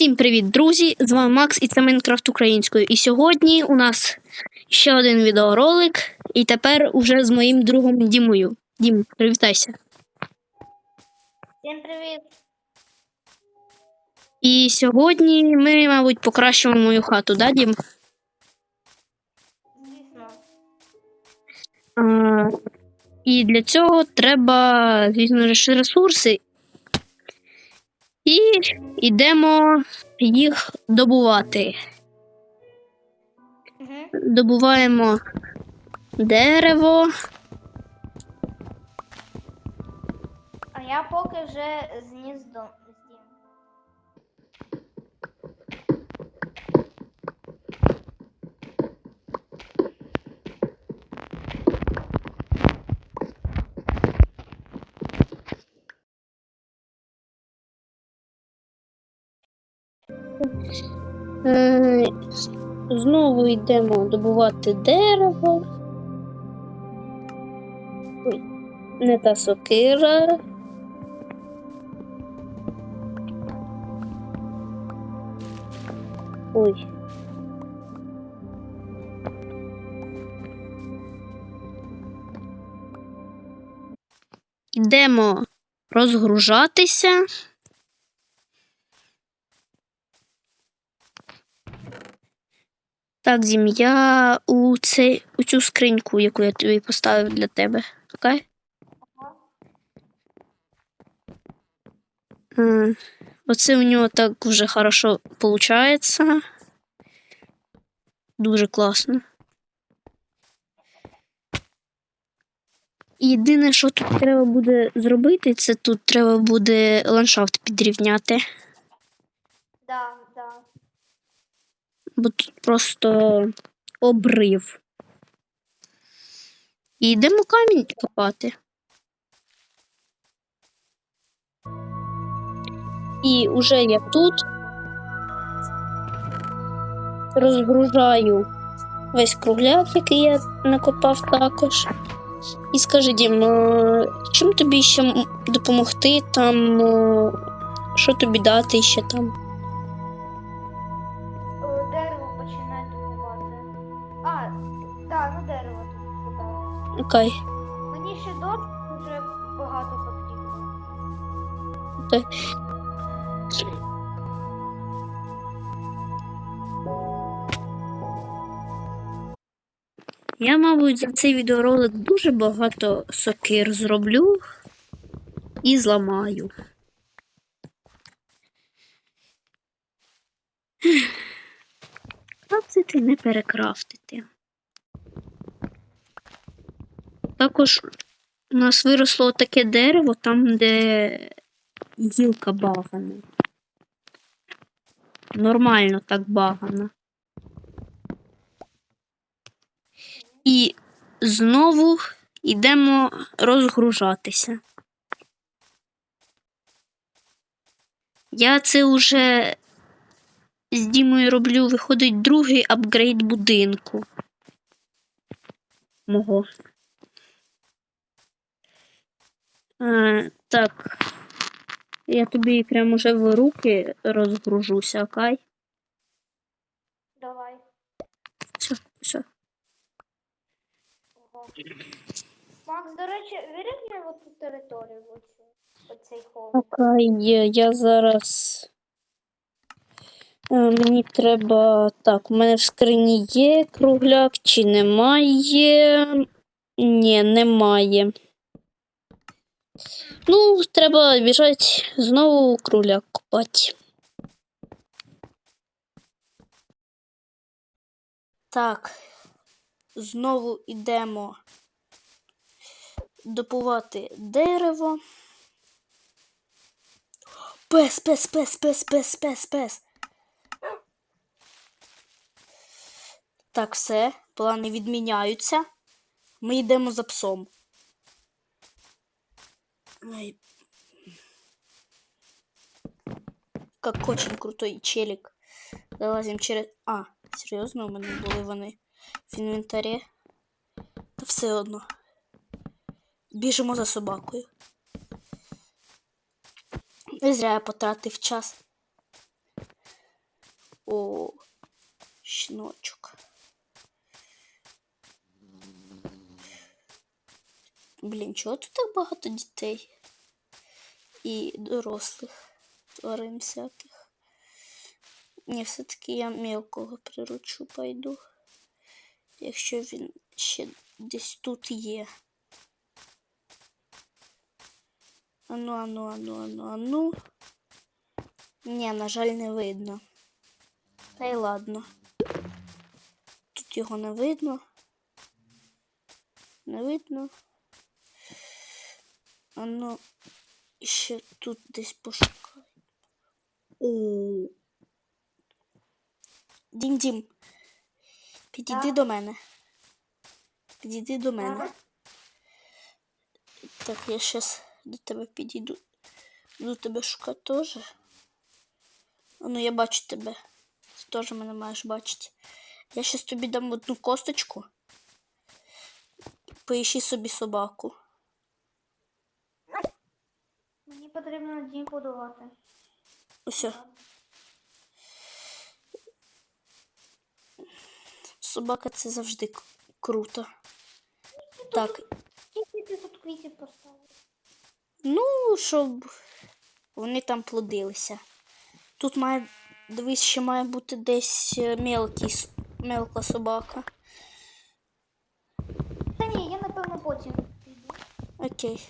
Всім привіт, друзі! З вами Макс і це Майнкрафт українською. І сьогодні у нас ще один відеоролик, і тепер уже з моїм другом Дімою. Дім, привітайся. Всім привіт! І сьогодні ми, мабуть, покращимо мою хату, да, Дім? Звісно. А, і для цього треба, звісно ресурси. І йдемо їх добувати. Угу. Добуваємо дерево. А я поки вже зніс дом. з дім. Знову йдемо добувати дерево. Ой, не та сокира. Ой. Йдемо розгружатися. Так, Зім, я у, цей, у цю скриньку, яку я тобі поставив для тебе. Окей? Оце у нього так вже хорошо виходить. Дуже класно. Єдине, що тут треба буде зробити, це тут треба буде ландшафт підрівняти. Да. Бо тут просто обрив. І йдемо камінь копати. І уже я тут розгружаю весь кругляк, який я накопав також. І скажи, Дім, е, чим тобі ще допомогти там, е, що тобі дати ще там? Да, ну дерево тут подали. Окей. Мені ще досить дуже багато потрібно. Окей. Я, мабуть, за цей відеоролик дуже багато сокир зроблю і зламаю. Крафтити не перекрафтити. Також у нас виросло таке дерево там, де гілка багана. Нормально так багана. І знову йдемо розгружатися. Я це вже з Дімою роблю, виходить другий апгрейд будинку. Мого. Так. Я тобі прямо вже в руки розгружуся, окей? Давай. Все, все. Ого. Макс, до речі, вирівняй оцю територію, оцю, оцей холм. Окей. Я зараз. Е, Мені треба. Так, у мене в скрині є кругляк чи немає. Ні, немає. Ну, треба біжати знову кругляк копати. Так, знову йдемо добувати дерево. Пес, пес, пес, пес, пес, пес, пес. Так, все, плани відміняються. Ми йдемо за псом. Как очень крутой челик. Залазим через. А, серйозно, у мене були вони в інвентарі. Та все одно. Біжимо за собакою. Не зря я потратив час. О, щіночок. Блін, чого тут так багато дітей? І дорослих тварин всяких. Ні, все-таки я мелкого приручу пойду. Якщо він ще десь тут є. Ану, ану, ану, ану, ану. Ні, на жаль, не видно. Та й ладно. Тут його не видно. Не видно. Ану, ще тут десь пошукай. О. Дім-дім. Підійди Так. до мене. Підійди до мене. Так. Так, я щас до тебе підійду. Буду тебе шукати теж. Ну, я бачу тебе. Ти теж мене маєш бачити. Я щас тобі дам одну косточку. Поїщи собі собаку. Потрібно дім будувати. Ось. Собака це завжди круто. Так, Скільки ти тут квітів поставив? ну, щоб вони там плодилися. Тут має, дивись, ще має бути десь е, мелкий, мелка собака. Та ні, я напевно потім піду. Окей.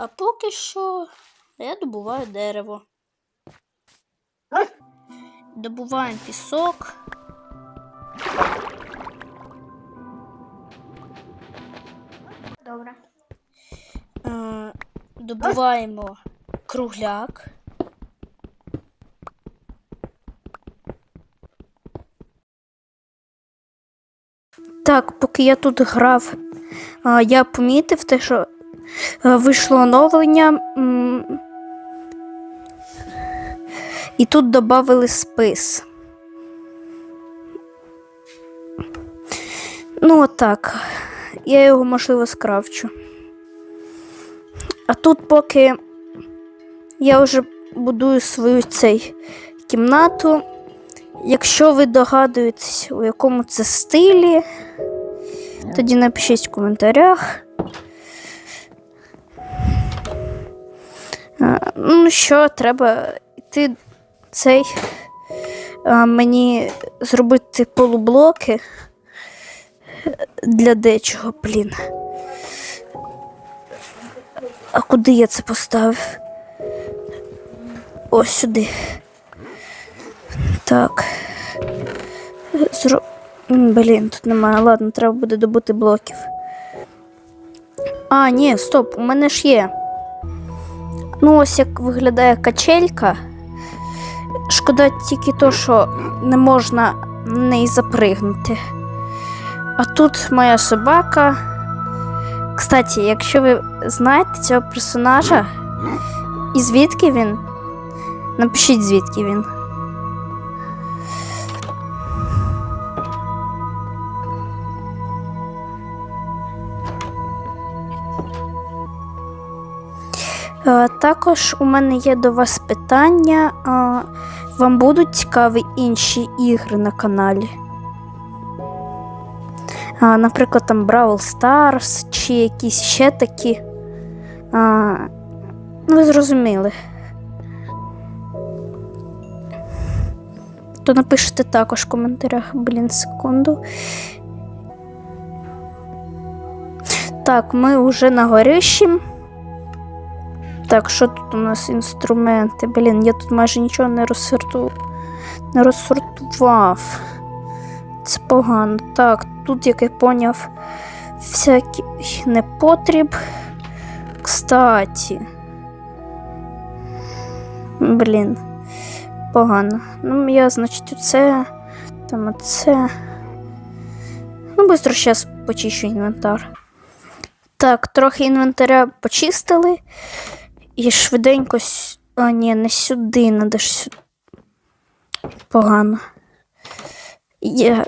А поки що я добуваю дерево. Добуваємо пісок. Добре. Е, добуваємо кругляк. Так, поки я тут грав, я помітив те, що вийшло оновлення. І тут додали спис. Ну, отак. Я його, можливо, скравчу. А тут поки я вже будую свою цей кімнату. Якщо ви догадуєтесь, у якому це стилі, тоді напишіть в коментарях. Ну що, треба йти цей а, мені зробити полублоки для дечого, блін. А куди я це поставив? Ось сюди. Так. Зро... Блін, тут немає. Ладно, треба буде добути блоків. А, ні, стоп, у мене ж є. Ну, ось як виглядає качелька. Шкода тільки то, що не можна на неї запригнути. А тут моя собака. Кстати, якщо ви знаєте цього персонажа і звідки він, напишіть звідки він. Також у мене є до вас питання. Вам будуть цікаві інші ігри на каналі? Наприклад, там Brawl Stars чи якісь ще такі. Ну, Ви зрозуміли. То напишите також в коментарях, блін, секунду. Так, ми вже на горищі. Так, що тут у нас інструменти? Блін, я тут майже нічого не розсорту... не розсортував. Це погано. Так, тут, як я поняв, всякий непотріб. Кстати. Блін, погано. Ну, я, значить, оце, там оце. Ну, швидко зараз почищу інвентар. Так, трохи інвентаря почистили. І швиденько. А, ні, не сюди, надо ж сюди. Погано. Я...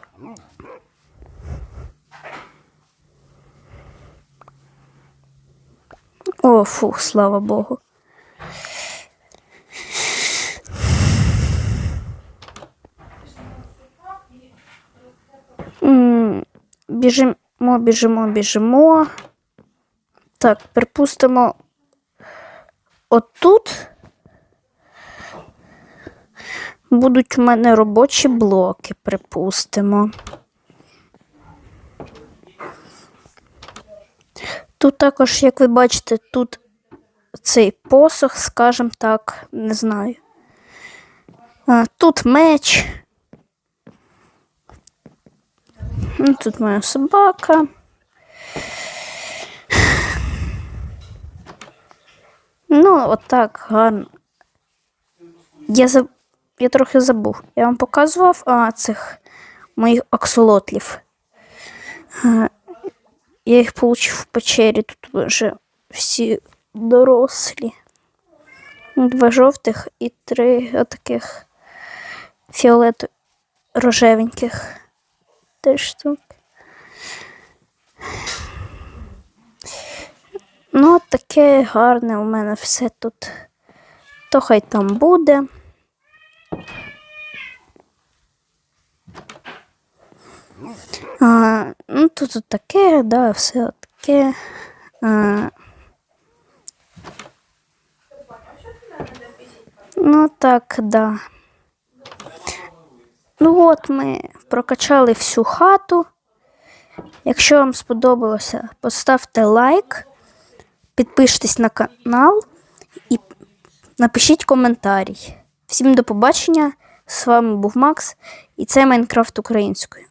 О, фух, слава Богу. Біжимо, біжимо, біжимо. Так, припустимо. Отут будуть у мене робочі блоки, припустимо. Тут також, як ви бачите, тут цей посох, скажімо так, не знаю. Тут меч. Ну, Тут моя собака. Ну, отак гарно. Я, заб... я трохи забув. Я вам показував а, цих моїх аксолотлів. А, я їх получив в печері. Тут вже всі дорослі. Два жовтих і три отаких фіолету рожевеньких. Три штуки. Ну, таке гарне у мене все тут. То хай там буде. А, ну, тут таке, да, все таке. А, ну так, да. Ну от ми прокачали всю хату. Якщо вам сподобалося, поставте лайк, підпишитесь на канал і напишіть коментарі. Всім до побачення. З вами був Макс, і це Майнкрафт українською.